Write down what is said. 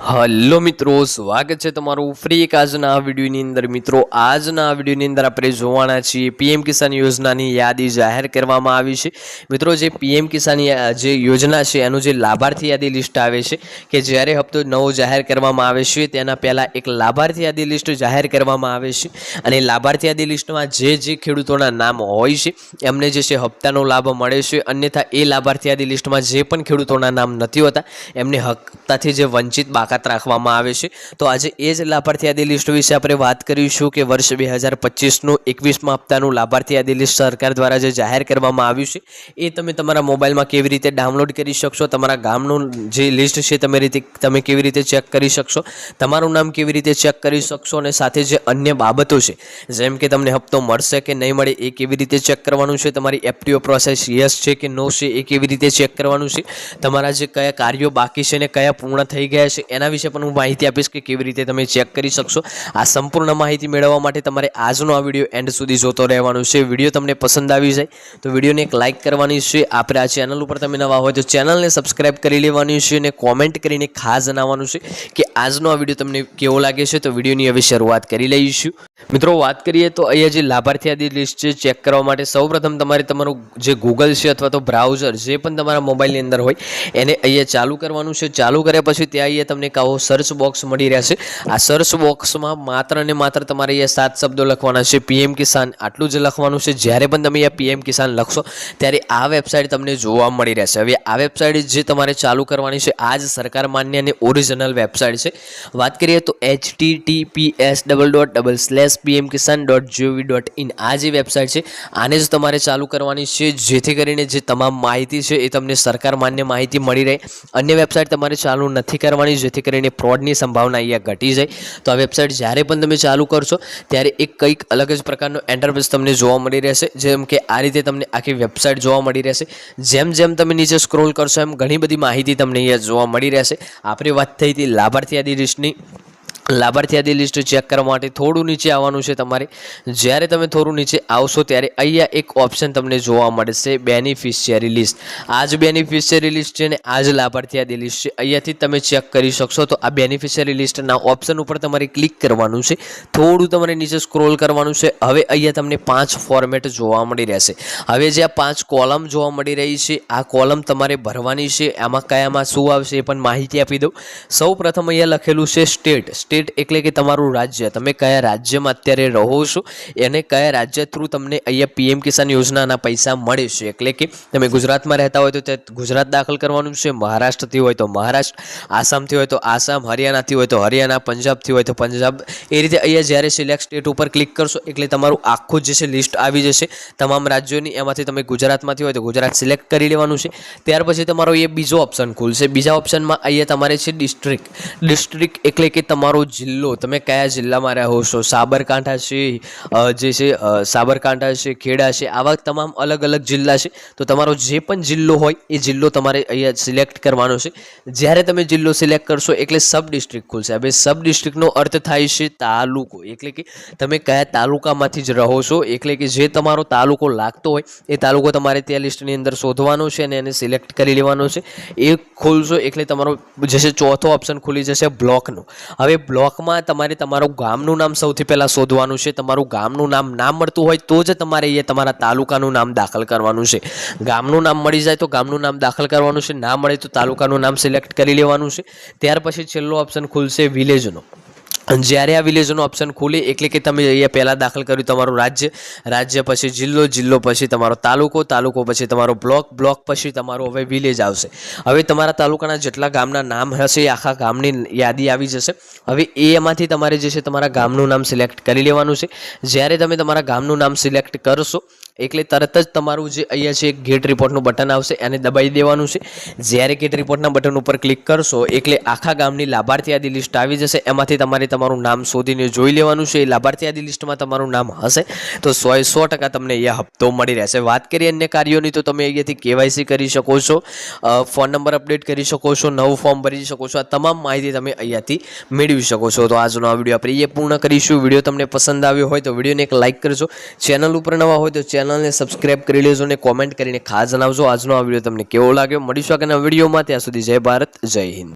Hello મિત્રો, સ્વાગત છે તમારું ફ્રી આજના આ વિડીયોની અંદર. મિત્રો, આજના આ વિડીયોની અંદર આપણે જોવાના છીએ પીએમ કિસાન યોજનાની યાદી જાહેર કરવામાં આવી છે. મિત્રો, જે પીએમ કિસાન જે યોજના છે, એનું જે લાભાર્થી યાદી લિસ્ટ આવે છે કે જ્યારે હપ્તો નવો જાહેર કરવામાં આવે છે, તેના પહેલાં એક લાભાર્થી યાદી લિસ્ટ જાહેર કરવામાં આવે છે. અને લાભાર્થી યાદી લિસ્ટમાં જે જે ખેડૂતોના નામ હોય છે, એમને જે છે હપ્તાનો લાભ મળે છે. અન્યથા, એ લાભાર્થી યાદી લિસ્ટમાં જે પણ ખેડૂતોના નામ નથી હોતા, એમને હપ્તાથી જે વંચિત બાકાત રાખવામાં આવે છે. તો આજે એ જ લાભાર્થી યાદી લિસ્ટ વિશે આપણે વાત કરીશું કે વર્ષ બે હજાર પચીસનું એકવીસમાં હપ્તાનું લાભાર્થી યાદી લિસ્ટ સરકાર દ્વારા જે જાહેર કરવામાં આવ્યું છે, એ તમે તમારા મોબાઈલમાં કેવી રીતે ડાઉનલોડ કરી શકશો, તમારા ગામનું જે લિસ્ટ છે તમે રીતે તમે કેવી રીતે ચેક કરી શકશો, તમારું નામ કેવી રીતે ચેક કરી શકશો અને સાથે જે અન્ય બાબતો છે, જેમ કે તમને હપ્તો મળશે કે નહીં મળે એ કેવી રીતે ચેક કરવાનું છે, તમારી એફટીઓ પ્રોસેસ યસ છે કે નો છે એ કેવી રીતે ચેક કરવાનું છે, તમારા જે કયા કાર્યો બાકી છે ને કયા પૂર્ણ થઈ ગયા છે એના વિશે પણ હું માહિતી આપીશ કે કેવી રીતે તમે ચેક કરી શકશો. આ સંપૂર્ણ માહિતી મેળવવા માટે તમારે આજનો આ વીડિયો એન્ડ સુધી જોતો રહેવાનું છે. વીડિયો તમને પસંદ આવી જાય તો વિડીયોને એક લાઇક કરવાની છે. આપણે આ ચેનલ ઉપર તમે નવા હોય તો ચેનલને સબસ્ક્રાઇબ કરી લેવાની છે અને કોમેન્ટ કરીને ખાસ જણાવવાનું છે કે આજનો આ વીડિયો તમને કેવો લાગે છે તો વિડીયોની હવે શરૂઆત કરી લઈશું. મિત્રો, વાત કરીએ તો અહીંયા જે લાભાર્થી યાદી લિસ્ટ છે ચેક કરવા માટે સૌપ્રથમ તમારે તમારું જે ગૂગલ છે અથવા તો બ્રાઉઝર જે પણ તમારા મોબાઈલની અંદર હોય, એને અહીંયા ચાલુ કરવાનું છે. ચાલુ કર્યા પછી ત્યાં અહીંયા તમને કહો સર્ચ બોક્સ મળી રહેશે આ સર્ચ બોક્સમાં માત્ર ને માત્ર તમારે અહીંયા સાત શબ્દો લખવાના છે. પીએમ કિસાન આટલું જ લખવાનું છે. જ્યારે પણ તમે અહીંયા પીએમ કિસાન લખશો, ત્યારે આ વેબસાઇટ તમને જોવા મળી રહેશે. હવે આ વેબસાઇટ જે તમારે ચાલુ કરવાની છે, આ જ સરકાર માન્ય અને ઓરિજિનલ વેબસાઇટ છે. વાત કરીએ તો H T T P S double dot double slash PM Kisan dot G O V dot in આ જે વેબસાઇટ છે, આને જ તમારે ચાલુ કરવાની છે, જેથી કરીને જે તમામ માહિતી છે એ તમને સરકાર માન્ય માહિતી મળી રહે. અન્ય વેબસાઇટ તમારે ચાલુ નથી કરવાની, જેથી કરીને ફ્રોડની સંભાવના અહીંયા ઘટી જાય. તો આ વેબસાઇટ જ્યારે પણ તમે ચાલુ કરશો, ત્યારે એક કંઈક અલગ જ પ્રકારનો એન્ટરપ્રાઇઝ તમને જોવા મળી રહેશે. જેમ કે આ રીતે તમને આખી વેબસાઇટ જોવા મળી રહેશે. જેમ જેમ તમે નીચે સ્ક્રોલ કરશો, એમ ઘણી બધી માહિતી તમને અહીંયા જોવા મળી રહેશે. આપણે વાત થઈ હતી લાભાર્થી યાદી લિસ્ટની લાભાર્થી યાદી લિસ્ટ ચેક કરવા માટે થોડું નીચે આવવાનું છે તમારે. જ્યારે તમે થોડું નીચે આવશો ત્યારે અહીંયા એક ઓપ્શન તમને જોવા મળશે બેનિફિશિયરી લિસ્ટ આ જ બેનિફિશિયરી લિસ્ટ છે ને, આ જ લાભાર્થી યાદી લિસ્ટ છે. અહીંયાથી તમે ચેક કરી શકશો. તો આ બેનિફિશિયરી લિસ્ટના ઓપ્શન ઉપર તમારે ક્લિક કરવાનું છે. થોડું તમારે નીચે સ્ક્રોલ કરવાનું છે. હવે અહીંયા તમને પાંચ ફોર્મેટ જોવા મળી રહેશે. હવે જે આ પાંચ કોલમ જોવા મળી રહી છે, આ કોલમ તમારે ભરવાની છે. આમાં કયામાં શું આવશે એ પણ માહિતી આપી દઉં. સૌ પ્રથમ અહીંયા લખેલું છે સ્ટેટ સ્ટેટ એટલે કે તમારું રાજ્ય. તમે કયા રાજ્યમાં અત્યારે રહો છો? એને કયા રાજ્ય થ્રુ તમને અહીંયા પીએમ કિસાન યોજનાના પૈસા મળે છે? એટલે કે તમે ગુજરાતમાં રહેતા હોય તો તે ગુજરાત દાખલ કરવાનું છે, મહારાષ્ટ્રથી હોય તો મહારાષ્ટ્ર, આસામથી હોય તો આસામ, હરિયાણાથી હોય તો હરિયાણા, પંજાબથી હોય તો પંજાબ. એ રીતે અહીંયા જ્યારે સિલેક્ટ સ્ટેટ ઉપર ક્લિક કરશો એટલે તમારું આખું જે છે લિસ્ટ આવી જશે. તમામ રાજ્યોની એમાંથી તમે ગુજરાતમાંથી હોય તો ગુજરાત સિલેક્ટ કરી લેવાનું છે. ત્યાર પછી તમારો એ બીજો ઓપ્શન ખુલશે. બીજા ઓપ્શનમાં અહીંયા તમારે છે ડિસ્ટ્રિક્ટ ડિસ્ટ્રિક્ટ એટલે કે તમારો જિલ્લો, તમે કયા જિલ્લામાં રહો છો? સાબરકાંઠા છે જે છે સાબરકાંઠા છે, ખેડા છે, આવા તમામ અલગ અલગ જિલ્લા છે. તો તમારો જે પણ જિલ્લો હોય, એ જિલ્લો તમારે અહીંયા સિલેક્ટ કરવાનો છે. જ્યારે તમે જિલ્લો સિલેક્ટ કરશો, એટલે સબ ડિસ્ટ્રિક્ટ ખુલશે. હવે સબ ડિસ્ટ્રિક્ટનો અર્થ થાય છે તાલુકો. એટલે કે તમે કયા તાલુકામાંથી જ રહો છો, એટલે કે જે તમારો તાલુકો લાગતો હોય, એ તાલુકો તમારે ત્યાં લિસ્ટની અંદર શોધવાનો છે અને એને સિલેક્ટ કરી લેવાનો છે. એ ખોલશો, એટલે તમારો જે છે ચોથો ઓપ્શન ખુલી જશે બ્લોકનો. હવે બ્લોકમાં તમારે તમારું ગામનું નામ સૌથી પહેલાં શોધવાનું છે. તમારું ગામનું નામ ના મળતું હોય તો જ તમારે એ તમારા તાલુકાનું નામ દાખલ કરવાનું છે. ગામનું નામ મળી જાય તો ગામનું નામ દાખલ કરવાનું છે. ના મળે તો તાલુકાનું નામ સિલેક્ટ કરી લેવાનું છે. ત્યાર પછી છેલ્લો ઓપ્શન ખુલશે વિલેજનો. જ્યારે આ વિલેજનો ઓપ્શન ખુલે, એટલે કે તમે અહીંયા પહેલાં દાખલ કર્યું તમારું રાજ્ય રાજ્ય પછી જિલ્લો જિલ્લો પછી તમારો તાલુકો તાલુકો પછી તમારો બ્લોક બ્લોક પછી તમારો હવે વિલેજ આવશે. હવે તમારા તાલુકાના જેટલા ગામના નામ હશે એ આખા ગામની યાદી આવી જશે. હવે એ એમાંથી તમારે જે છે તમારા ગામનું નામ સિલેક્ટ કરી લેવાનું છે. જ્યારે તમે તમારા ગામનું નામ સિલેક્ટ કરશો એટલે તરત જ તમારું જે અહીંયા છે ગેટ રિપોર્ટનું બટન આવશે, એને દબાઈ દેવાનું છે. જ્યારે ગેટ રિપોર્ટના બટન ઉપર ક્લિક કરશો, એટલે આખા ગામની લાભાર્થી યાદી લિસ્ટ આવી જશે. એમાંથી તમારે તમારું નામ શોધીને જોઈ લેવાનું છે. એ લાભાર્થી યાદી લિસ્ટમાં તમારું નામ હશે. તો સો સો ટકા તમને અહીંયા હપ્તો મળી રહેશે. વાત કરીએ અન્ય કાર્યોની, તો તમે અહીંયાથી કેવાયસી કરી શકો છો. ફોન નંબર અપડેટ કરી શકો છો. નવું ફોર્મ ભરી શકો છો. આ તમામ માહિતી તમે અહીંયાથી મેળવી શકો છો. તો આજનો આ વીડિયો આપણે એ પૂર્ણ કરીશું. વીડિયો તમને પસંદ આવ્યો હોય તો વિડીયોને એક લાઇક કરજો. ચેનલ ઉપર નવા હોય તો ચેનલને સબસ્ક્રાઇબ કરી લેજો અને કોમેન્ટ કરીને ખાસ જણાવજો. આજનો આ વીડિયો તમને કેવો લાગ્યો? મળીશું આગળના વિડીયોમાં ત્યાં સુધી જય ભારત, જય હિન્દ.